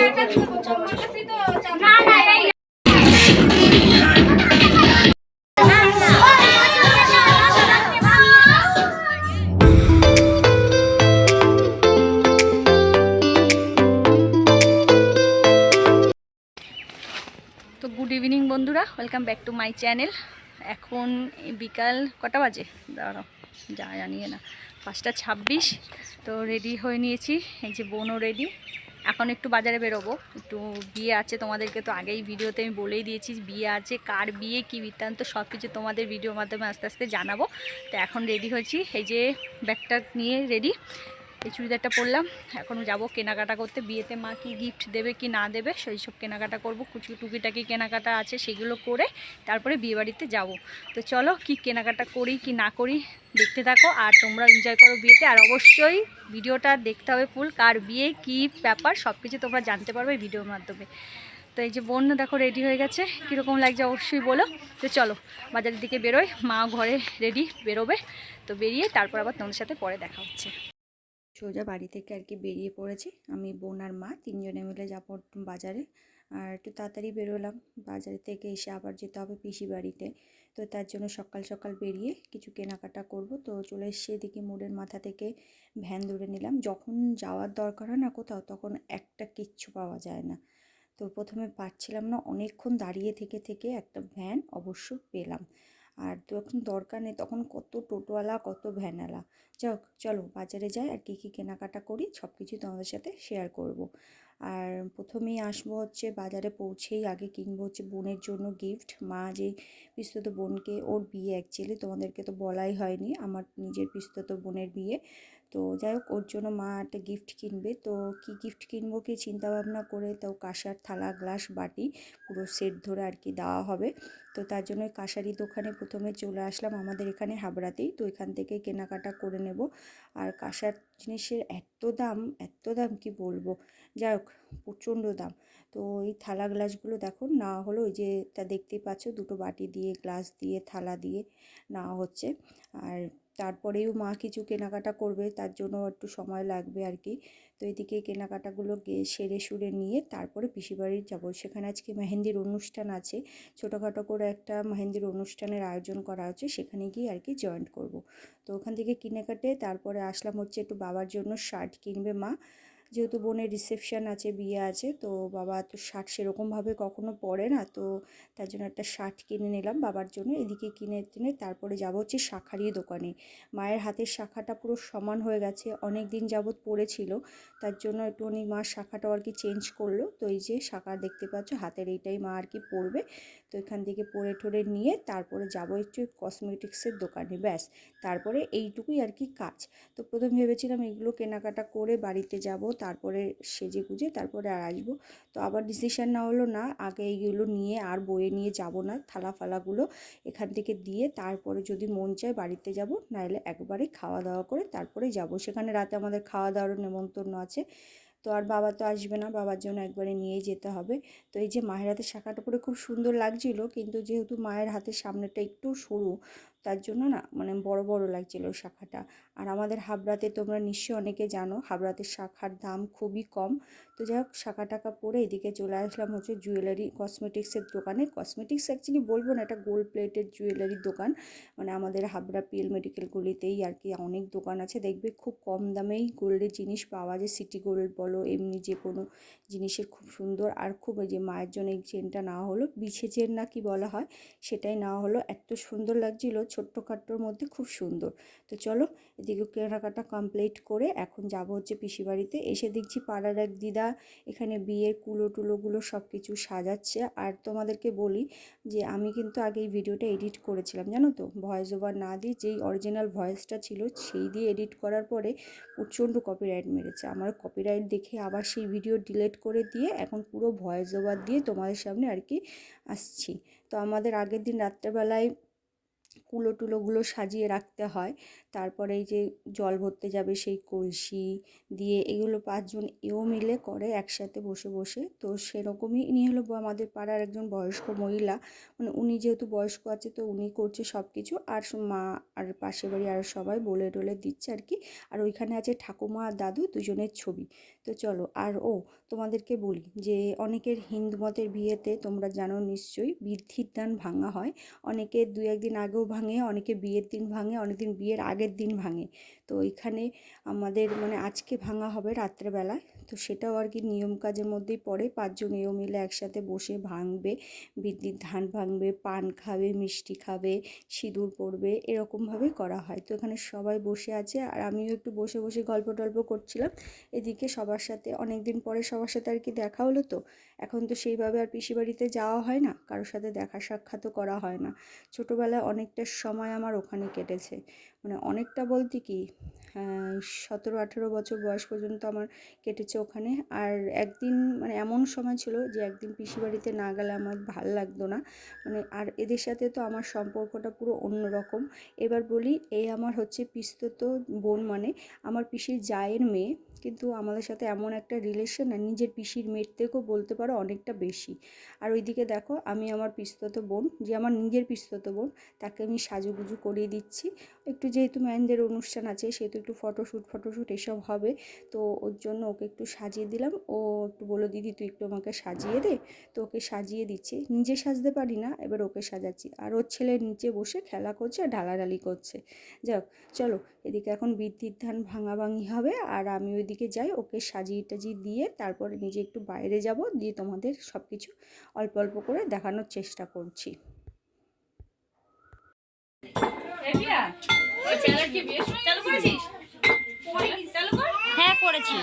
তো good evening বন্ধুরা welcome back to my channel এখন বিকাল কটা বাজে? দাঁড়াও, যা জানিয়ে না, পাঁচটা ছাব্বিশ। তো রেডি হয়ে নিয়েছি, এই যে বোনও রেডি এখন একটু বাজারে বেরোবো। একটু বিয়ে আছে তোমাদেরকে তো আগেই ভিডিওতে আমি বলেই দিয়েছি, বিয়ে আছে, কার বিয়ে, কি বৃত্তান্ত সব কিছু তোমাদের ভিডিওর মাধ্যমে আস্তে আস্তে জানাব। তো এখন রেডি হয়েছি, এই যে ব্যাগটা নিয়ে রেডি। এই চুড়িদারটা পরলাম। এখন যাব কেনাকাটা করতে। বিয়েতে মা কি গিফট দেবে, কি না দেবে, সেই সব কেনাকাটা করব। কুচু টুকিটাকি কেনাকাটা আছে সেগুলো করে তারপরে বিয়েবাড়িতে যাব। তো চলো কি কেনাকাটা করি, কি না করি, দেখতে থাকো আর তোমরা এনজয় করো বিয়েতে। আর অবশ্যই ভিডিওটা দেখতে হবে ফুল কার বিয়ে, কি ব্যাপার, সব কিছু তোমরা জানতে পারবে ভিডিওর মাধ্যমে। তো এই যে বোন দেখো রেডি হয়ে গেছে। কীরকম লাগছে অবশ্যই বলো। তো চলো বাজারের দিকে বেরোয় মা ঘরে রেডি বেরোবে। তো বেরিয়ে তারপর আবার তোমাদের সাথে পরে দেখা হচ্ছে। সোজা বাড়ি থেকে আর কি বেরিয়ে পড়েছি। আমি, বোন আর মা তিনজনে মিলে যাব বাজারে। আর একটু তাড়াতাড়ি বেরোলাম। বাজার থেকে এসে আবার যেতে হবে পিসি বাড়িতে। তো তার জন্য সকাল সকাল বেরিয়ে কিছু কেনাকাটা করব। তো চলে এসে এদিকে মোড়ের মাথা থেকে ভ্যান ধরে নিলাম। যখন যাওয়ার দরকার হয় না কোথাও, তখন একটা কিচ্ছু পাওয়া যায় না। তো প্রথমে পাচ্ছিলাম না। অনেকক্ষণ দাঁড়িয়ে থেকে থেকে একটা ভ্যান অবশ্য পেলাম। আর যখন দরকার নেই তখন কত টোটোওয়ালা, কত ভ্যানওয়ালা। হোক চলো বাজারে যাই আর কী কী কেনাকাটা করি সব কিছু তোমাদের সাথে শেয়ার করব। আর প্রথমেই আসব হচ্ছে বাজারে পৌঁছেই আগে কিনবো হচ্ছে বোনের জন্য গিফট মা যে পিস্তত বোনকে, ওর বিয়ে অ্যাকচুয়ালি তোমাদেরকে তো বলাই হয়নি, আমার নিজের পিস্তত বোনের বিয়ে। তো যাই হোক ওর জন্য মা একটা গিফট কিনবে। তো কি গিফট কিনবো কি চিন্তা ভাবনা করে তো কাঁসার থালা গ্লাস বাটি পুরো সেট ধরে আর কি দেওয়া হবে। তো তার জন্য ওই কাঁসারি দোকানে প্রথমে চলে আসলাম আমাদের এখানে হাবড়াতেই। তো এখান থেকে কেনাকাটা করে নেব। আর কাঁসার জিনিসের এত দাম এত দাম কি বলব? যাই হোক প্রচণ্ড দাম। তো এই থালা গ্লাসগুলো দেখো, না হলো ওই যে তা দেখতেই পাচ্ছ, দুটো বাটি দিয়ে গ্লাস দিয়ে, থালা দিয়ে নেওয়া হচ্ছে। আর তারপরেও মা কিছু কেনাকাটা করবে, তার জন্য একটু সময় লাগবে আর কি। তো এদিকে কেনাকাটাগুলো সেরে সুরে নিয়ে তারপরে পিসিবাড়ি যাব। সেখানে আজকে মেহেন্দির অনুষ্ঠান আছে। ছোটোখাটো করে একটা মেহেন্দির অনুষ্ঠানের আয়োজন করা হচ্ছে সেখানে গিয়ে আর কি জয়েন্ট করব। তো ওখান থেকে কিনে কাটে তারপরে আসলাম হচ্ছে একটু বাবার জন্য শার্ট কিনবে মা। যেহেতু বোনের রিসেপশান আছে, বিয়ে আছে, তো বাবা তো শার্ট সেরকমভাবে কখনো পরে না, তো তার জন্য একটা শার্ট কিনে নিলাম বাবার জন্য, এদিকে কিনে টিনে তারপরে যাব হচ্ছে শাখারি দোকানে। মায়ের হাতের শাখাটা পুরো সমান হয়ে গেছে, অনেক দিন যাবৎ পড়েছিল, তার জন্য একটুখানি মা শাখাটাও আর কি চেঞ্জ করল, তো এই যে শাখা দেখতে পাচ্ছ, হাতের এইটাই মা আর কি পরবে। তো এখান থেকে পরে ঠরে নিয়ে তারপরে যাব একটু কসমেটিক্সের দোকানে, ব্যাস। তারপরে এইটুকুই আর কি কাজ। তো প্রথম ভেবেছিলাম এগুলো কেনাকাটা করে বাড়িতে যাব, তারপরে সেজে গুজে তারপরে আর আসব। তো আবার ডিসিশান না হলো না, আগে এইগুলো নিয়ে আর বয়ে নিয়ে যাব না থালা ফালাগুলো এখান থেকে দিয়ে তারপরে যদি মন চায় বাড়িতে যাব, নাহলে একবারে খাওয়া দাওয়া করে তারপরে যাব। সেখানে রাতে আমাদের খাওয়া দাওয়ারও নেমন্তন্ন আছে। তো আর বাবা তো আসবে না, বাবার জন্য একবারে নিয়ে যেতে হবে। তো এই যে মায়ের হাতের শাখাটা পরে খুব সুন্দর লাগছিল, কিন্তু যেহেতু মায়ের হাতের সামনেটা একটু সরু তার জন্য না মানে বড় বড় লাগছিল শাখাটা। আর আমাদের হাবড়াতে তোমরা নিশ্চয়ই অনেকে জানো, হাবড়াতে শাখার দাম খুবই কম। তো যাই হোক, শাখা টাকা পরে এদিকে চলে আসলাম হচ্ছে জুয়েলারি কসমেটিক্সের দোকানে। কসমেটিক্স অ্যাকচুয়ালি বলব না, এটা গোল্ড প্লেটের জুয়েলারির দোকান। মানে আমাদের হাবড়া পিএল মেডিকেলগুলিতেই আর কি অনেক দোকান আছে। দেখবে খুব কম দামেই গোল্ডের জিনিস পাওয়া যায়। সিটি গোল্ড বলো, এমনি যে কোনো জিনিসের খুব সুন্দর। আর খুব ওই যে মায়ের জন্য এই চেনটা নেওয়া হলো, বিছে চেন না কি বলা হয়, সেটাই নেওয়া হলো। এত সুন্দর লাগছিল ছোট্টখাট্টোর মধ্যে খুব সুন্দর। তো চলো এদিকে কেনাকাটা কমপ্লিট করে এখন যাব হচ্ছে পিসি বাড়িতে। এসে দেখছি পাড়ার এক দিদা এখানে বিয়ের কুলো টুলোগুলো সব কিছু সাজাচ্ছে। আর তোমাদেরকে বলি যে আমি কিন্তু আগে এই ভিডিওটা এডিট করেছিলাম, জানো তো? ভয়েস ওভার না দিয়ে যেই অরিজিনাল ভয়েসটা ছিল সেই দিয়ে এডিট করার পরে প্রচণ্ড কপিরাইট মেরেছে। আমার কপিরাইট দেখে আবার সেই ভিডিও ডিলিট করে দিয়ে এখন পুরো ভয়েস ওভার দিয়ে তোমাদের সামনে আর কি আসছি। তো আমাদের আগের দিন রাত্রেবেলায় কুলো টুলোগুলো সাজিয়ে রাখতে হয়। তারপরে এই যে জল ভরতে যাবে সেই কলসি দিয়ে এগুলো পাঁচজন এও মিলে করে একসাথে বসে বসে। তো সেরকমই ইনি হলো আমাদের পাড়ার একজন বয়স্ক মহিলা। মানে উনি যেহেতু বয়স্ক আছে তো উনি করছে সব কিছু আর মা আর পাশের বাড়ি আর সবাই বলে টলে দিচ্ছে আর কি। আর ওইখানে আছে ঠাকুমা আর দাদু দুজনের ছবি। তো চলো আর ও, তোমাদেরকে বলি যে অনেকের হিন্দু মতের বিয়েতে তোমরা জানো নিশ্চয়ই বৃদ্ধির দান ভাঙা হয়। অনেকে দু একদিন আগেও ভাঙে, অনেকে বিয়ের দিন ভাঙে, অনেকদিন বিয়ের আগের দিন ভাঙে। তো ওইখানে আমাদের মানে আজকে ভাঙা হবে রাত্রেবেলায়। তো সেটাও আর কি নিয়ম কাজের মধ্যেই পড়ে। পাঁচজন এও মিলে একসাথে বসে ভাঙবে, বিদ্যুৎ ধান ভাঙবে, পান খাবে, মিষ্টি খাবে, সিঁদুর পড়বে এরকমভাবেই করা হয়। তো এখানে সবাই বসে আছে আর আমিও একটু বসে বসে গল্প টল্প করছিলাম। এদিকে সবার সাথে অনেক দিন পরে সবার সাথে আর কি দেখা হলো তো। এখন তো সেইভাবে আর পিসি বাড়িতে যাওয়া হয় না, কারোর সাথে দেখা সাক্ষাৎও করা হয় না। ছোটোবেলায় অনেকটা সময় আমার ওখানে কেটেছে। মানে অনেকটা বলতে কি সতেরো আঠেরো বছর বয়স পর্যন্ত আমার কেটেছে ওখানে। আর একদিন মানে এমন সময় ছিল যে একদিন পিসি বাড়িতে না গেলে আমার ভালো লাগতো না। মানে আর এদের সাথে তো আমার সম্পর্কটা পুরো অন্যরকম এবার বলি এই আমার হচ্ছে পিস্তত বোন মানে আমার পিসির জায়ের মেয়ে। কিন্তু আমাদের সাথে এমন একটা রিলেশন না, নিজের পিসির মেয়ের থেকেও বলতে পারো অনেকটা বেশি। আর ওইদিকে দেখো, আমি আমার পিস্তত বোন, যে আমার নিজের পিস্তত বোন, তাকে আমি সাজুগুজু করিয়ে দিচ্ছি। একটু যেহেতু ম্যানদের অনুষ্ঠান আছে, সেহেতু একটু ফটোশ্যুট ফটোশ্যুট এসব হবে। তো ওর জন্য ওকে একটু সাজিয়ে দিলাম। ও একটু বলল, দিদি, তুই একটু আমাকে সাজিয়ে দে। তো ওকে সাজিয়ে দিচ্ছি। নিজে সাজতে পারি না, এবার ওকে সাজাচ্ছি। আর ওর ছেলে নিচে বসে খেলা করছে আর ঢালাঢালি করছে। যাক, চলো, এদিকে এখন বৃদ্ধির ধান ভাঙাভাঙি হবে। আর আমি ওইদিকে যাই, ওকে সাজিয়ে টাজিয়ে দিয়ে তারপরে নিজে একটু বাইরে যাব, দিয়ে তোমাদের সব কিছু অল্প অল্প করে দেখানোর চেষ্টা করছি। চালু করেছিস? চালু কর। হ্যাঁ করেছি।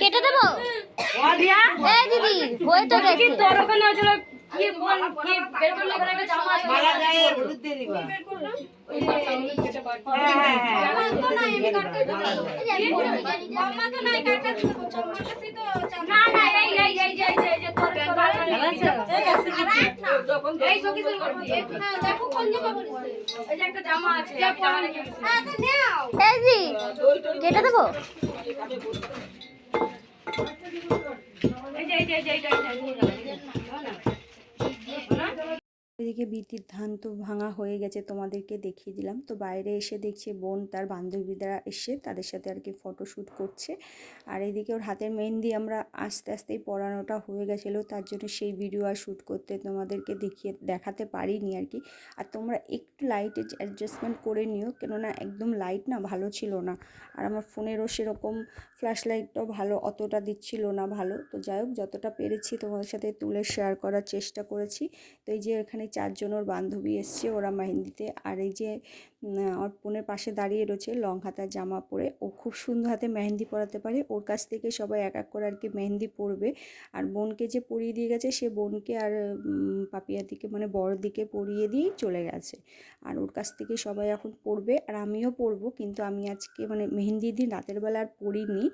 কেটে দেবো? দিদি। হয়ে তো গেছে। তোর ওখানে কি বল কি বের করলে ওখানে একটা জামা আছে মালা গায়ে হলুদ দিয়ে দিবা হ্যাঁ হ্যাঁ না না এই এই এই এই এই এই যে তোর এই সকি শুরু করবি এই যে একটা জামা আছে জামা রেখে দিছি। এই দি কেটে দেবো এই যে এই যে এই যে এইটা এইটা এদিকে বিদ্যুৎ ধান তো ভাঙা হয়ে গেছে, তোমাদেরকে দেখিয়ে দিলাম। তো বাইরে এসে দেখছি বোন তার বান্ধবীরা এসে তাদের সাথে আর কি ফটোশ্যুট করছে। আর এদিকে ওর হাতের মেহেন্দি আমরা আস্তে আস্তেই পড়ানোটা হয়ে গেছিল, তার জন্য সেই ভিডিও আর শ্যুট করতে তোমাদেরকে দেখিয়ে, দেখাতে পারিনি আর কি। আর তোমরা একটু লাইটে অ্যাডজাস্টমেন্ট করে নিও, কেননা একদম লাইট না ভালো ছিল না। আর আমার ফোনেরও সেরকম ফ্ল্যাশ লাইটটাও ভালো অতটা দিচ্ছিল না ভালো। তো যাই হোক, যতটা পেরেছি তোমাদের সাথে তুলে শেয়ার করার চেষ্টা করেছি। তো এই যে এখানে চারজন ওর বান্ধবী এসছে, ওরা মেহেন্দিতে। আর এই যে আমার বোনের পাশে দাঁড়িয়ে রয়েছে লং হাতার জামা পরে। ও খুব সুন্দর হাতে মেহেন্দি পরাতে পারে। ওর কাছ থেকে সবাই এক এক করে আর কি মেহেন্দি পরবে। আর বোনকে যে পরিয়ে দিয়ে গেছে, সে বোনকে আর পাপিয়ার দিকে মানে বড় দিকে পরিয়ে দিয়েই চলে গেছে। আর ওর কাছ থেকে সবাই এখন পরবে। আর আমিও পরবো, কিন্তু আমি আজকে মানে মেহেন্দির দিন, রাতের বেলা আর পরিনি।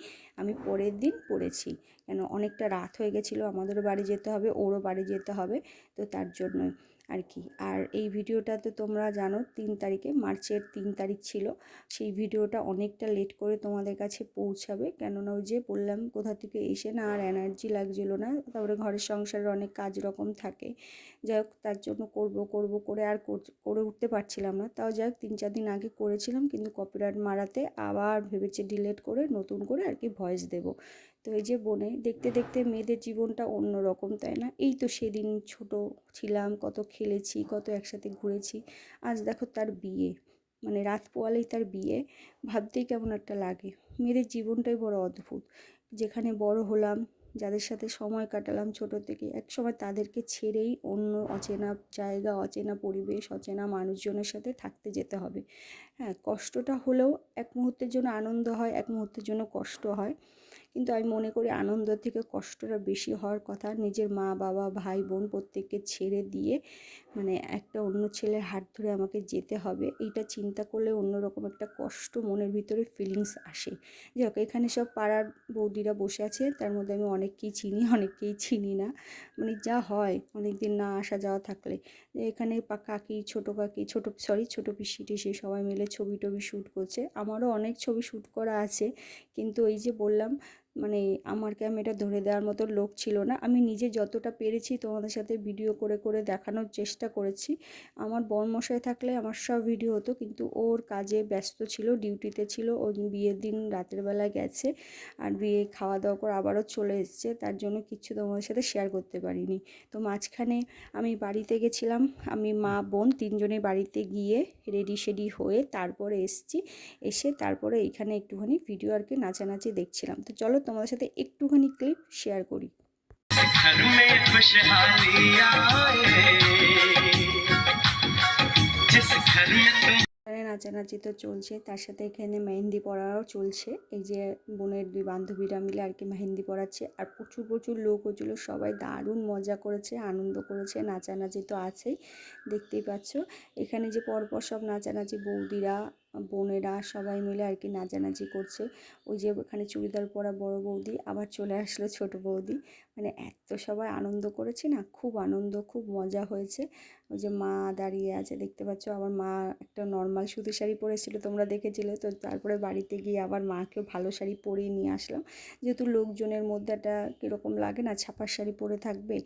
আমি পরের দিন পড়েছি কেন, অনেকটা রাত হয়ে গেছিল, আমাদেরও বাড়ি যেতে হবে, ওরও বাড়ি যেতে হবে। তো তার জন্যই। আর কি আর এই ভিডিওটা তো তোমরা জানো, তিন তারিখে, মার্চের তিন তারিখ ছিল, সেই ভিডিওটা অনেকটা লেট করে তোমাদের কাছে পৌঁছাবে। কেননা ওই যে বললাম, কোথা থেকে এসে না আর এনার্জি লাগছিল না, তারপরে ঘরের সংসারের অনেক কাজ রকম থাকে। যাই হোক, তার জন্য করব করব করে আর কর- করে উঠতে পারছিলাম না। তাও যাই হোক, তিন চার দিন আগে করেছিলাম, কিন্তু কপিরাইট মারাতে আবার ভেবেছে ডিলেট করে নতুন করে আর কি ভয়েস দেব। তো এই যে বনে দেখতে দেখতে মেয়েদের জীবনটা অন্য রকম তাই না? এই তো সেদিন ছোট ছিলাম, কত খেলেছি, কত একসাথে ঘুরেছি, আজ দেখো তার বিয়ে। মানে রাত পোয়ালেই তার বিয়ে। ভাবতেই কেমন একটা লাগে। মেয়েদের জীবনটাই বড় অদ্ভুত। যেখানে বড় হলাম, যাদের সাথে সময় কাটালাম ছোট থেকে এক সময় তাদেরকে ছেড়েই অন্য অচেনা জায়গা, অচেনা পরিবেশ, অচেনা মানুষজনের সাথে থাকতে যেতে হবে। হ্যাঁ কষ্টটা হলেও এক মুহূর্তের জন্য আনন্দ হয়, এক মুহূর্তের জন্য কষ্ট হয়। কিন্তু আমি মনে করি আনন্দ থেকে কষ্টটা বেশি হওয়ার কথা। নিজের মা, বাবা, ভাই, বোন প্রত্যেককে ছেড়ে দিয়ে মানে একটা অন্য ছেলের হাত ধরে আমাকে যেতে হবে। এইটা চিন্তা করলে অন্যরকম একটা কষ্ট মনের ভিতরে ফিলিংস আসে। যাই এখানে সব পাড়ার বৌদিরা বসে আছে। তার মধ্যে আমি অনেককেই চিনি অনেককেই চিনি না। মানে যা হয় অনেক দিন না আসা যাওয়া থাকলে। এখানে কাকি, ছোটো কাকি, ছোটো সরি ছোটো পিসি টিসি সবাই মিলে ছবি টবি শ্যুট করছে। আমারও অনেক ছবি শ্যুট করা আছে। কিন্তু ওই যে বললাম মানে আমার ক্যামেরা ধরে দেওয়ার মতো লোক ছিল না। আমি নিজে যতটা পেরেছি তোমাদের সাথে ভিডিও করে করে দেখানোর চেষ্টা করেছি। আমার বরমশাই থাকলে আমার সব ভিডিও হতো, কিন্তু ওর কাজে ব্যস্ত ছিল, ডিউটিতে ছিল, ও বিয়ের দিন রাতের বেলায় গেছে আর বিয়ে খাওয়া দাওয়া করে আবারও চলে এসছে, তার জন্য কিচ্ছু তোমাদের সাথে শেয়ার করতে পারিনি। তো মাঝখানে আমি বাড়িতে গেছিলাম, আমি মা, বোন তিনজনে বাড়িতে গিয়ে রেডি শেডি হয়ে তারপরে এসছি, এসে তারপরে এইখানে একটুখানি ভিডিও আর কি নাচানাচি দেখছিলাম। তো চলো তোমাদের সাথে একটুখানি ক্লিপ শেয়ার করি। নাচানাচি তো চলছে, তার সাথে এখানে মেহেন্দি পড়াও চলছে। এই যে বোনের দুই বান্ধবীরা মিলে আর কি মেহেন্দি পড়াচ্ছে আর প্রচুর প্রচুর লোক হয়েছিল সবাই দারুণ মজা করেছে, আনন্দ করেছে, নাচানাচি তো আছেই, দেখতেই পাচ্ছ। এখানে যে পরপর সব নাচানাচি বৌদিরা বোনেরা সবাই মিলে আর কি নাচানাচি করছে। ওই যে ওখানে চুড়িদার পরা বড় বৌদি, আবার চলে আসলো ছোট বৌদি। মানে এত সবাই আনন্দ করেছে না? খুব আনন্দ, খুব মজা হয়েছে। ওই যে মা দাঁড়িয়ে আছে, দেখতে পাচ্ছ? আমার মা একটা নর্মাল সুতি শাড়ি পরেছিল তোমরা দেখেছিলে। তো তারপরে বাড়িতে গিয়ে আবার মাকেও ভালো শাড়ি পরিয়ে নিয়ে আসলাম। যেহেতু লোকজনের মধ্যে একটা কীরকম লাগে না, ছাপার শাড়ি পরে থাকবে,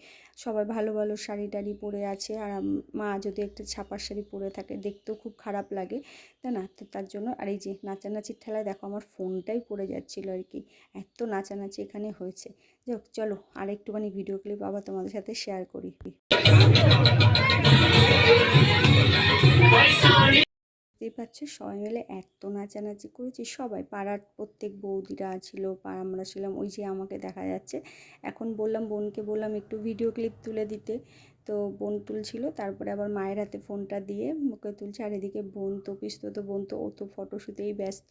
সবাই ভালো ভালো শাড়ি টাড়ি পরে আছে। আর মা যদি একটা ছাপার শাড়ি পরে থাকে, দেখতেও খুব খারাপ লাগে, তাই না? তো তার জন্য, আর এই যে নাচানাচির ঠেলায় দেখো, আমার ফোনটাই পড়ে যাচ্ছিল আর কি। এত নাচানাচি এখানে হয়েছে। যাই হোক, চলো আর একটুখানি ভিডিও ক্লিপ আবার তোমাদের সাথে শেয়ার করি। পাচ্ছ, সবাই মিলে এত নাচানাচি করেছি। সবাই, পাড়ার প্রত্যেক বৌদিরা ছিল পাড়া আমরা ছিলাম, ওই যে আমাকে দেখা যাচ্ছে। এখন বললাম, বোনকে বললাম, একটু ভিডিও ক্লিপ তুলে দিতে। তো বোন তুলছিল। তারপরে আবার মায়ের হাতে ফোনটা দিয়ে মুখে তুলছে। আর এদিকে বোন তো, পিস্তো তো, বোন তো, ও তো ফটোশ্যুটেই ব্যস্ত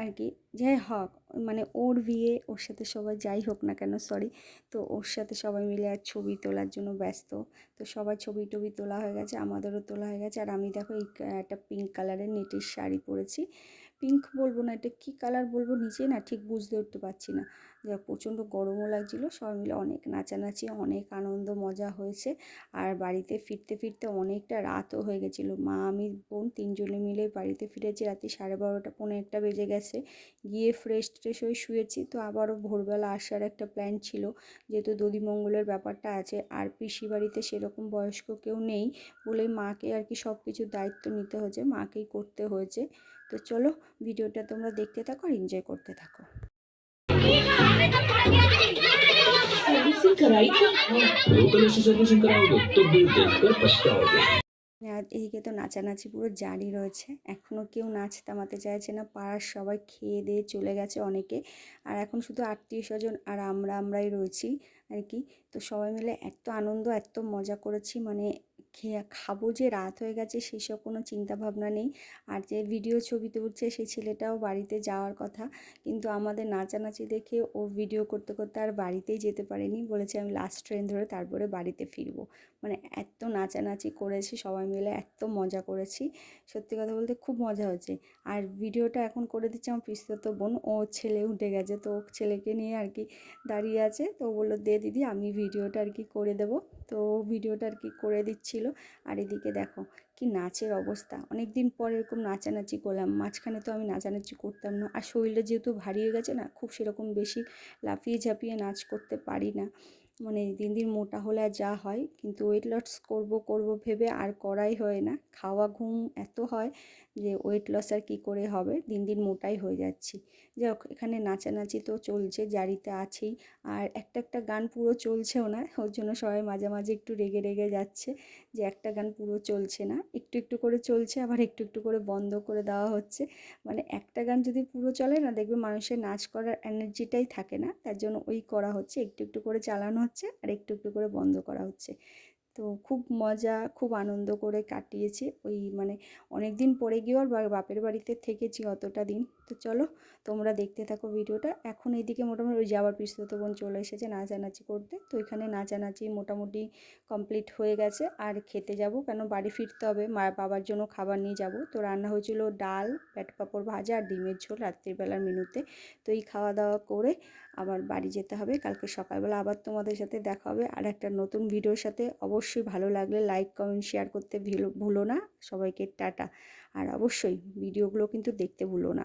আর কি। যাই হোক মানে ওর বিয়ে, ওর সাথে সবাই যাই হোক না কেন সরি তো ওর সাথে সবাই মিলে আর ছবি তোলার জন্য ব্যস্ত। তো সবার ছবি টবি তোলা হয়ে গেছে, আমাদেরও তোলা হয়ে গেছে। আর আমি দেখো এই একটা পিঙ্ক কালারের নেটের শাড়ি পরেছি। পিঙ্ক বলব না, এটা কী কালার বলব নিচে না ঠিক বুঝতে উঠতে পারছি না। যা প্রচণ্ড গরমও লাগছিল। সবাই মিলে অনেক নাচানাচি, অনেক আনন্দ, মজা হয়েছে। আর বাড়িতে ফিরতে ফিরতে অনেকটা রাতও হয়ে গেছিল। মা, আমি, বোন তিনজনে মিলে বাড়িতে ফিরেছি রাতে সাড়ে বারোটা, পৌনে একটা বেজে গেছে। গিয়ে ফ্রেশ ট্রেশ হয়ে শুয়েছি। তো আবারও ভোরবেলা আসার একটা প্ল্যান ছিল। যেহেতু দধিমঙ্গলের ব্যাপারটা আছে, আর পিসি বাড়িতে সেরকম বয়স্ক কেউ নেই বলে মাকে আর কি সব কিছু দায়িত্ব নিতে হয়েছে, মাকেই করতে হয়েছে। তো চলো, ভিডিওটা তোমরা দেখতে থাকো আর এনজয় করতে থাকো। আর এদিকে তো নাচানাচি পুরো জারি রয়েছে। এখনও কেউ নাচ থামাতে চাইছে না। পাড়ার সবাই খেয়ে দিয়ে চলে গেছে অনেকে। আর এখন শুধু আত্মীয় স্বজন আর আমরা আমরাই রয়েছি আর কি। তো সবাই মিলে এত আনন্দ, এত মজা করেছি। মানে খেয়ে খাব যে রাত হয়ে গেছে, সেসব কোনো চিন্তা ভাবনা নেই। আর যে ভিডিও ছবি তুলছে, সেই ছেলেটাও বাড়িতে যাওয়ার কথা। কিন্তু আমাদের নাচানাচি দেখে ও ভিডিও করতে করতে আর বাড়িতেই যেতে পারেনি। বলেছে, আমি লাস্ট ট্রেন ধরে তারপরে বাড়িতে ফিরবো। মানে এত নাচানাচি করেছি, সবাই মিলে এত মজা করেছি। সত্যি কথা বলতে খুব মজা হয়েছে। আর ভিডিওটা এখন করে দিচ্ছে আমার পিস্তত বোন। ও ছেলে উঠে গেছে, তো ও ছেলেকে নিয়ে আর কি দাঁড়িয়ে আছে। তো বলল, দে দিদি, আমি ভিডিওটা আর কি করে দেবো। তো ভিডিওটা আর কি করে দিচ্ছিল। আর এদিকে দেখো কি নাচের অবস্থা। অনেক দিন পর এরকম নাচানাচি করলাম। মাঝখানে তো আমি নাচানাচি করতাম না। আর শরীরটা যেহেতু ভারী হয়ে গেছে না, খুব সেরকম বেশি লাফিয়ে ঝাঁপিয়ে নাচ করতে পারি না। মানে দিন দিন মোটা হলে আর যা হয়। কিন্তু ওয়েট লস করব করব ভেবে আর করাই হয় না। খাওয়া ঘুম এত হয় যে ওয়েট লস আর কী করে হবে? দিন দিন মোটাই হয়ে যাচ্ছি। যাই এখানে নাচানাচি তো চলছে, জারিতে আছেই আর একটা একটা গান পুরো চলছেও না, ওর জন্য সবাই মাঝে মাঝে একটু রেগে রেগে যাচ্ছে যে একটা গান পুরো চলছে না। একটু একটু করে চলছে, আবার একটু একটু করে বন্ধ করে দেওয়া হচ্ছে। মানে একটা গান যদি পুরো চলে না, দেখবে মানুষের নাচ করার এনার্জিটাই থাকে না। তার জন্য ওই করা হচ্ছে, একটু একটু করে চালানো হচ্ছে, আর একটু একটু করে বন্ধ করা হচ্ছে। তো খুব মজা, খুব আনন্দ করে কাটিয়েছি। ওই মানে অনেক দিন পরে গিয়েও আর বাপের বাড়িতে থেকেছি অতটা দিন। তো চলো তোমরা দেখতে থাকো ভিডিওটা। এখন এইদিকে মোটামুটি ওই যাওয়ার পিস্তত বোন চলে এসেছে নাচানাচি করতে। তো এখানে নাচানাচি মোটামুটি কমপ্লিট হয়ে গেছে। আর খেতে যাব কেন? বাড়ি ফিরতে হবে। মা, বাবার জন্য খাবার নিয়ে যাব। তো রান্না হয়েছিল ডাল, পেট পাঁপড় ভাজা আর ডিমের ঝোল রাত্রিবেলার মেনুতে। তো এই খাওয়া দাওয়া করে আবার বাড়ি যেতে হবে। কালকে সকালবেলা আবার তোমাদের সাথে দেখা হবে। আর একটা নতুন ভিডিওর সাথে অবশ্যই ভালো লাগলে লাইক, কমেন্ট, শেয়ার করতে ভুলো না। সবাইকে টাটা। আর অবশ্যই ভিডিওগুলো কিন্তু দেখতে ভুলো না।